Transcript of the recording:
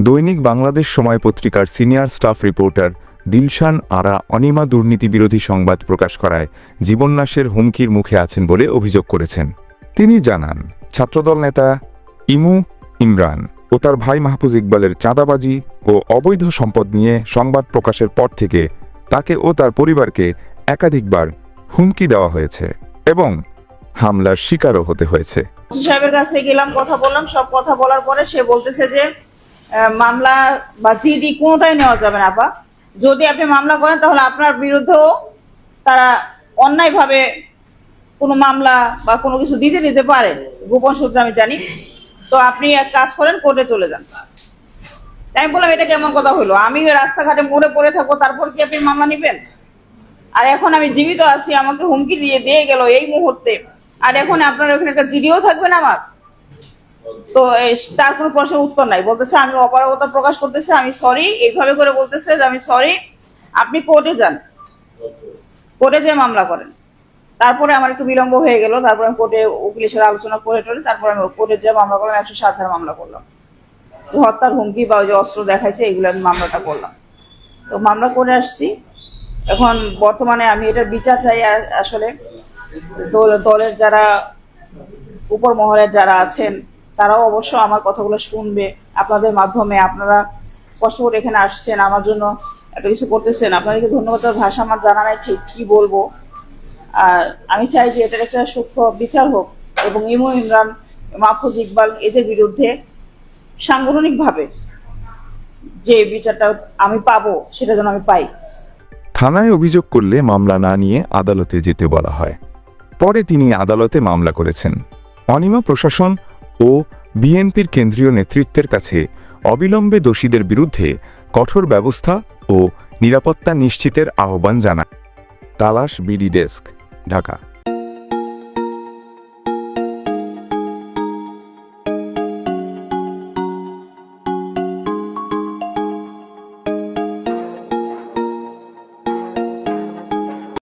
দৈনিক বাংলাদেশ সময় পত্রিকার senior staff reporter Dilshan Ara Anima দুর্নীতি বিরোধী সংবাদ প্রকাশ করায় জীবননাশের হুমকির মুখে আছেন বলে অভিযোগ করেছেন। তিনি জানান, ছাত্রদল নেতা ইমু ইমরান ও তার ভাই মাহফুজ ইকবালের চাঁদাবাজি ও অবৈধ সম্পদ নিয়ে সংবাদ প্রকাশের পর থেকে তাকে ও তার পরিবারকে একাধিকবার হুমকি দেওয়া হয়েছে এবং হামলার শিকারও হতে হয়েছে। সাহেবের কাছে গেলাম, কথা বললাম, সব কথা বলার পরে সে বলতেছে যে মামলা বা জিডি কোনোটাই নেওয়া যাবে না, আপা। যদি আপনি মামলা করেন, তাহলে আপনার বিরুদ্ধেও তারা অন্যায়ভাবে কোনো মামলা বা কোনো কিছু দিতে দিতে পারে। গোপন সূত্রে আমি জানি। তো আপনি এক কাজ করেন, কোর্টে চলে যান। তাই আমি বললাম, এটা কেমন কথা হলো? আমি রাস্তাঘাটে মরে পড়ে থাকব, তারপর কি আপনি মামলা নেবেন? আর এখন আমি জীবিত আছি, আমাকে হুমকি দিয়ে দিয়ে গেল এই মুহূর্তে। আর এখন আপনার ওখানে একটা জিডিও থাকবে না আমার? তো তার কোনো প্রশ্নের উত্তর নাই। বলতেছে, আমি অপারগতা প্রকাশ করতেছে, আমি সরি এইভাবে করে বলতেছে যে, আমি সরি আপনি কোর্টে যান। কোর্টে যেয়ে মামলা করেন। তারপরে আমার একটু বিলম্ব হয়ে গেল। তারপরে আমি কোর্টে উকিলের সাথে আলোচনা করে টরে তারপরে আমি কোর্টে যেয়ে মামলা করলাম, একশো সাত ধারা মামলা করলাম। যে, হত্যার হুমকি বা ওই যে অস্ত্র দেখাইছে, এগুলো আমি মামলাটা করলাম। তো মামলা করে আসছি। এখন বর্তমানে আমি এটার বিচার চাই আসলে দল- দলের যারা, উপর মহলের যারা আছেন তারাও অবশ্য আমার কথাগুলো শুনবে আপনাদের মাধ্যমে। আপনারা কষ্ট করে এখানে আসছেন, আমার জন্য একটা কিছু করতেছেন। আপনাদেরকে ধন্যবাদ ভাষা আমার জানা নাই, ঠিক কি বলব। আর আমি চাই যে এটার একটা সূক্ষ্ম বিচার হোক এবং ইমু ইমরান, মাহফুজ ইকবাল এদের বিরুদ্ধে সাংগঠনিকভাবে যে বিচারটা আমি পাবো, সেটা যেন আমি পাই। থানায় অভিযোগ করলে মামলা না নিয়ে আদালতে যেতে বলা হয়। পরে তিনি আদালতে মামলা করেছেন। অনিমা প্রশাসন ও বিএনপির কেন্দ্রীয় নেতৃত্বের কাছে অবিলম্বে দোষীদের বিরুদ্ধে কঠোর ব্যবস্থা ও নিরাপত্তা নিশ্চিতের আহ্বান জানায়। তালাশ বিডি ডেস্ক, ঢাকা।